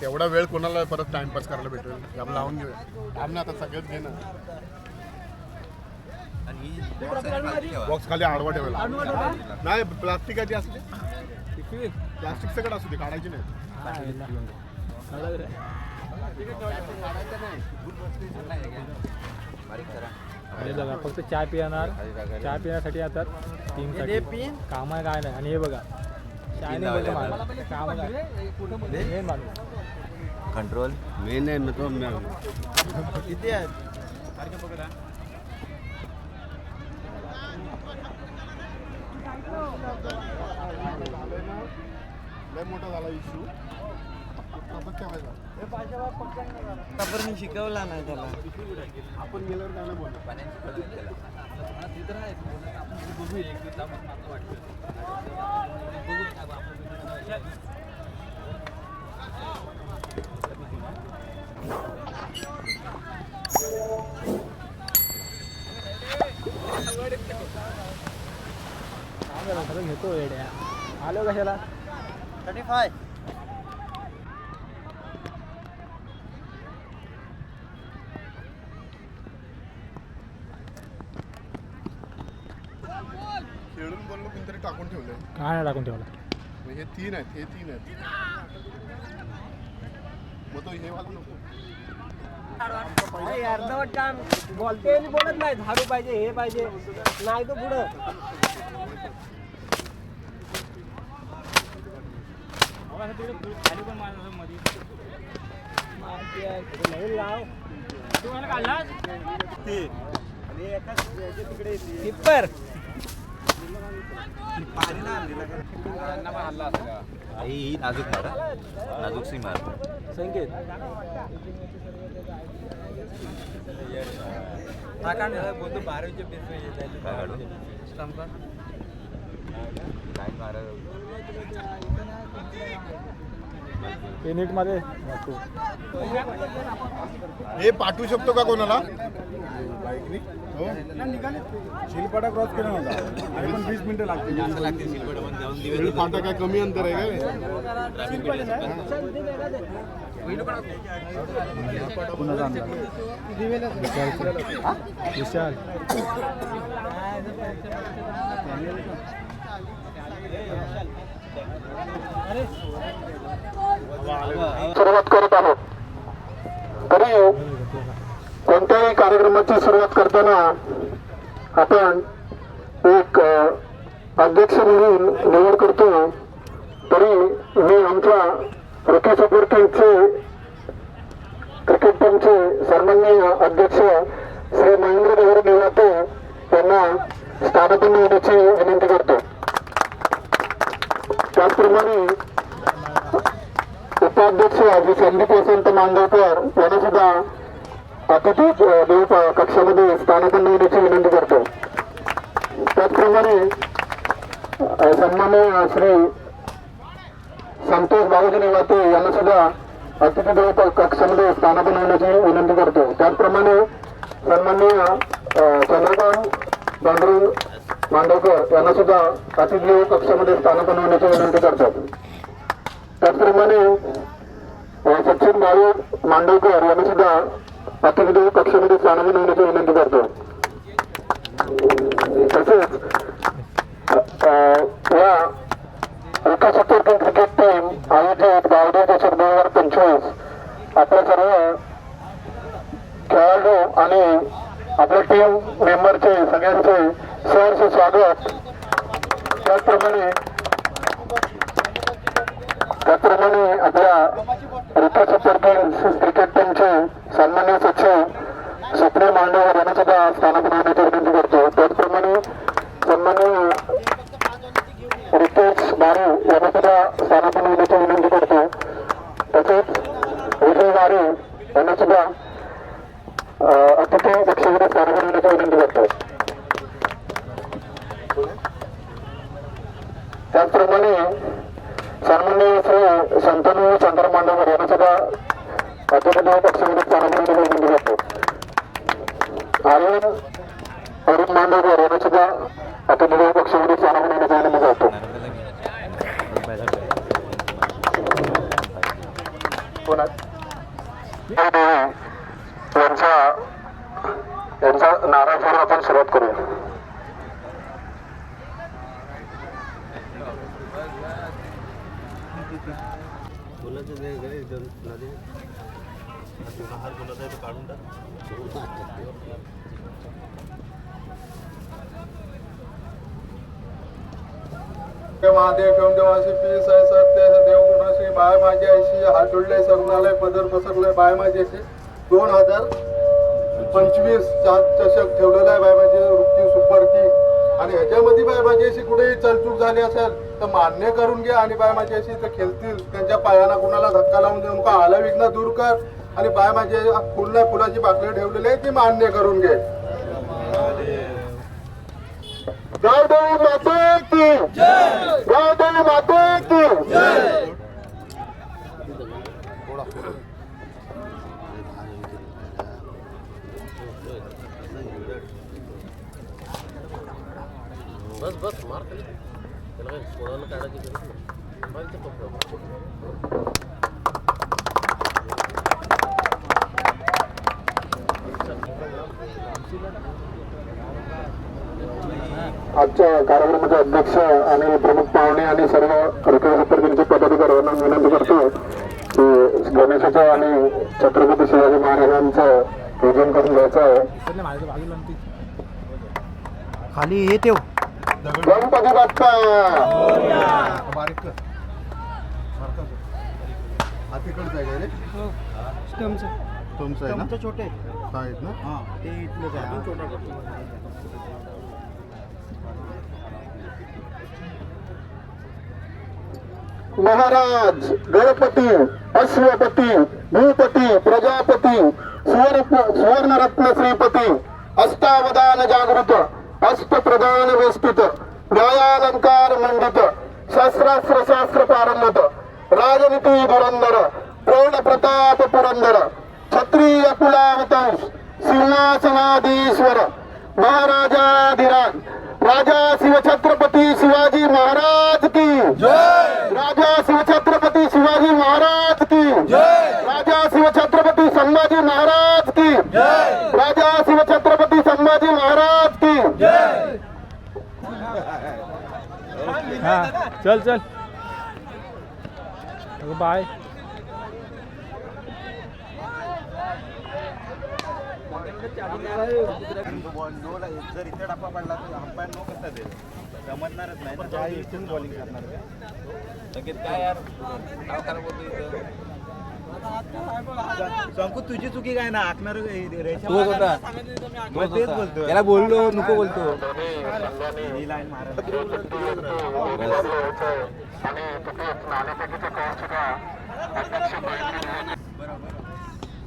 तेवढा वेळ कोणाला परत टाइमपास करायला भेटेल? हे आपण लावून घेऊया. थांब ना आता सगळ्यात घे ना बॉक्स खाली आडवा ठेवायला नाही प्लास्टिकाची असते प्लास्टिक सगळं असू दे काढायची नाही. हे बघा फक्त चहा पिणार. चहा पिण्यासाठी येतात टीम काम काय नाही. आणि हे बघा. काम काय? मेन माणूस कंट्रोल मेन आहे तो किती मोठा झाला इश्यू मी शिकवला नाही त्याला. आपण गेल्यावर काय नाही सगळं घेतो येड्या आलो कशाला? थर्टी फाय खेळून बोललो कोणतरी टाकून ठेवलंय. काय नाही टाकून ठेवला. हे तीन आहेत हे तीन आहेत. मग तो हे वाजू नको. अर्धवट काम. बोलते बोलत नाही झाडू पाहिजे हे पाहिजे. नाही तो पुढं. आहे, टिप्पर ही नाजूक मारा नाजूक सी मार. संकेत. बोलतो बारावीचे पेपर काय मारा? युनिटमध्ये हे पाठवू शकतो का कोणाला? हो? शिलपाटा क्रॉस केला नव्हता. आणि पण वीस मिनिटं लागतील. रेल फाटा काय कमी अंतर आहे काय? कुणाचा अंदाज विशाल. सुरुवात करत आहोत. तरी कोणत्याही कार्यक्रमाची सुरुवात करताना आपण एक अध्यक्ष म्हणून निवड करतो. तरी मी आमच्या रॉकी सपोर्ट टीमचे क्रिकेट टीमचे सन्माननीय अध्यक्ष श्री महेंद्र देवर निवाते यांना स्थानापन्न होण्याची विनंती करतो. त्याचप्रमाणे उपाध्यक्ष जे संदीप वसंत मांडवकर यांना सुद्धा अतिथी देव कक्षामध्ये स्थानापन्न होण्याची विनंती करतो. त्याचप्रमाणे सन्मान्य श्री संतोष बाबाजी निवाते यांना सुद्धा अतिथी देव कक्षामध्ये स्थानापन्न होण्याची विनंती करतो. त्याचप्रमाणे सन्माननीय चंद्रकांत पांडुरंग मांडवकर यांना सुद्धा अतिथी कक्षामध्ये स्थान बनवण्याची विनंती करतात. त्याचप्रमाणे सचिन भाऊ मांडवकर यांनी सुद्धा अतिथी कक्षामध्ये स्थान होण्याची विनंती करतो. तसेच या एका क्रिकेट टीम आयोजित बावडे दशक दोन हजार पंचवीस. आपल्या सर्व खेळाडू आणि आपल्या टीम मेंबरचे सगळ्यांचे ありい。हात कोणाचा आहे तो काढून टाक. महादेव ठेवून देवाशी पी साय सत्य देव गुणाशी बाय माझी ऐशी हात जोडले पदर पसरलंय बाय माझी अशी दोन हजार पंचवीस चार चषक ठेवलेला आहे बाय माझी रुपची सुपर आणि ह्याच्यामध्ये बाय माझी अशी कुठेही चलचूक झाली असेल तर मान्य करून घ्या आणि बाय माझी अशी तर खेळतील. त्यांच्या पायाला कुणाला धक्का लावून देऊ नका. आला विघ्न दूर कर. आणि बाय माझे फुल फुलाची बाकडी ठेवलेली आहे ती मान्य करून घे गावदेवी माते की. गावदेवी माते की. बस बस मार त्याला काढायची गरज नाही माहिती पकडा आजच्या कार्यक्रमाचे अध्यक्ष आणि प्रमुख पाहुणे आणि सर्व रखडपत्रिकेचे पदाधिकाऱ्यांना विनंती करतो की गणेशाचं आणि छत्रपती शिवाजी महाराजांचं पूजन करून घ्यायचं आहे. खाली हे ठेव. गणपती बाप्पा! हा. तुमचं आहे ना? छोटे हा आहेत. ना हा. ते इथलंच आहे महाराज गणपती अश्वपती भूपती प्रजापती सुवर्ण सुवर्णरत्न श्रीपती अष्टावधान जागृत अष्टप्रधान वेष्टित न्यायालंकार मंडित शस्त्रास्त्र शास्त्र पारंगत राजनीती धुरंधर प्रौढ प्रताप पुरंदर क्षत्रिय कुलावतांश सिंहासनाधीश्वर महाराजाधिराज राजा शिवछत्रपती शिवाजी महाराज की। राजा शिवछत्रपती शिवाजी महाराज की। राजा शिवछत्रपती संभाजी महाराज की। राजा शिवछत्रपती संभाजी महाराज की। हा चल चल। बाय। जर इथे टापा पडला तर अंपायर नो कसं ते समजणारच नाही ना त्या इथून बॉलिंग करणार काय यार नाव खराब होतं इथं संकू तुझी चुकी काय ना आखणार रेषा तोच होता मग तेच बोलतोय. त्याला बोललो नको बोलतो. ही लाईन मारत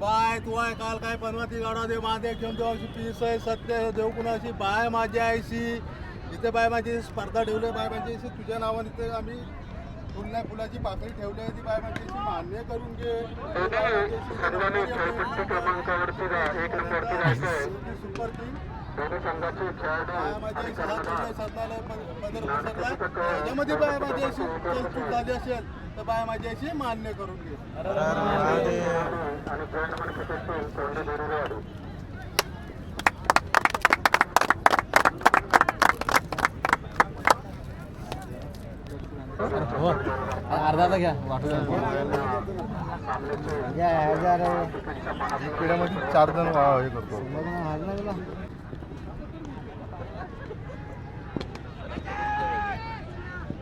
बाय तू आहे काल काय पनवती गाडा दे महादेव घेऊन देवाशी पीस आहे सत्य देव कुणाशी? बाय माझी आयशी इथे बाय माझी स्पर्धा ठेवली आहे, बाय माझी अशी तुझ्या नावाने इथे आम्ही फुल नाही फुलाची पाकळी ठेवली आहे ती बाय माझी अशी मान्य करून घे. Super king. पसरलाय. त्याच्यामध्ये बाय माझी अशी चूक झाली असेल तर बाय माझी अशी मान्य करून घे. हो अर्धा अर्धा घ्या वाटू पिढ्यामध्ये चार जण हे करतो.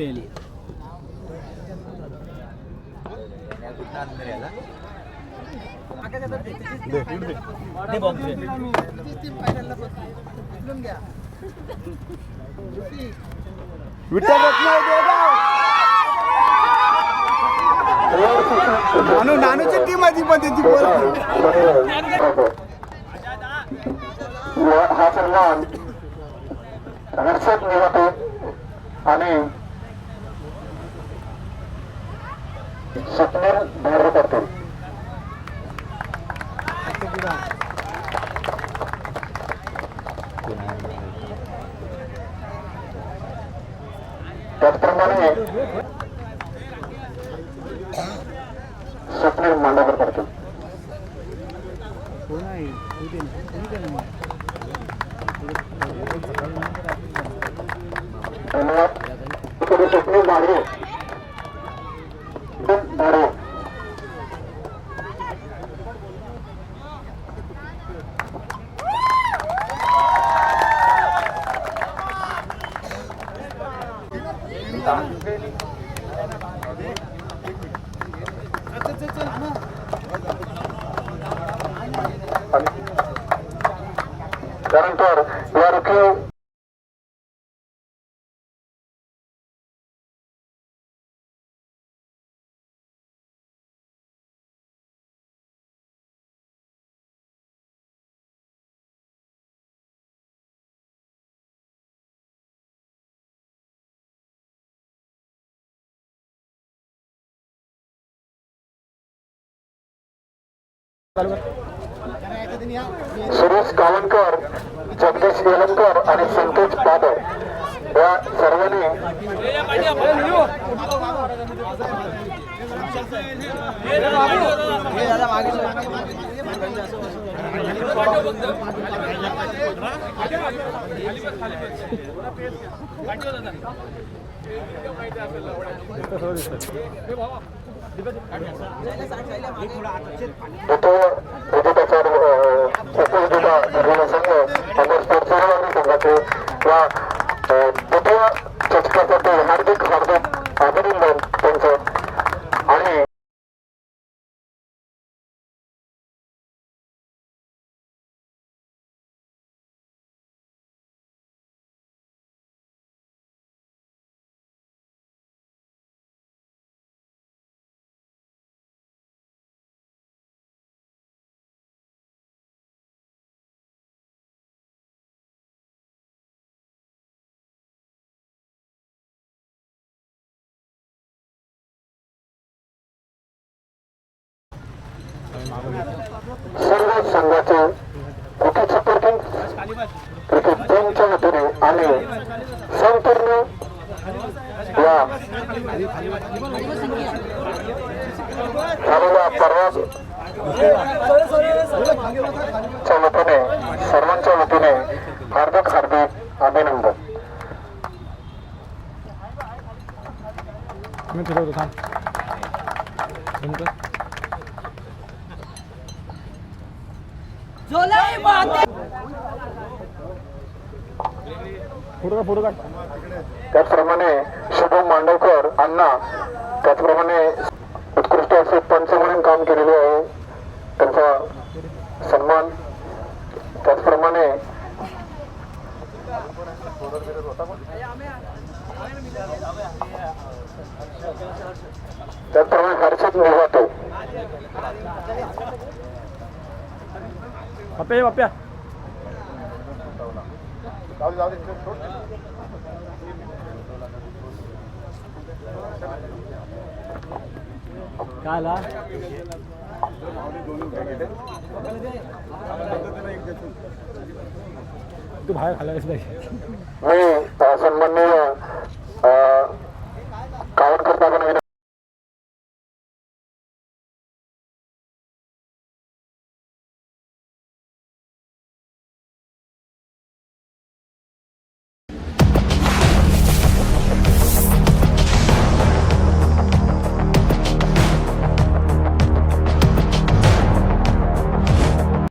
बरं आलं किती टेली विठ्ठल रत्नागिरी देगाव. नानू नानूची टीम आहे ती पण त्याची. हा सन्मान हर्षद आणि स्वप्नील भैरव करतो त्याचप्रमाणे सुरेश गावणकर जगदीश येलनकर आणि संतोष पादव या सर्वांनी संघाचे या हार्दिक हार्दिक अभिनंदन सर्व संघाचे क्रिकेट सपोर्टिंग क्रिकेट टीमच्या वतीने आणि संपूर्ण या झालेल्या परवाज च्या वतीने सर्वांच्या वतीने हार्दिक हार्दिक अभिनंदन. मी फिरवतो थांब. त्याचप्रमाणे शुभम मांडवकर अण्णा त्याचप्रमाणे उत्कृष्ट असे पंच म्हणून काम केलेले आहे. त्यांचा सन्मान. त्याचप्रमाणे त्याचप्रमाणे हर्षद निवाते जाऊ पप्प्या काय आला तू बाहेर खाल्लास नाही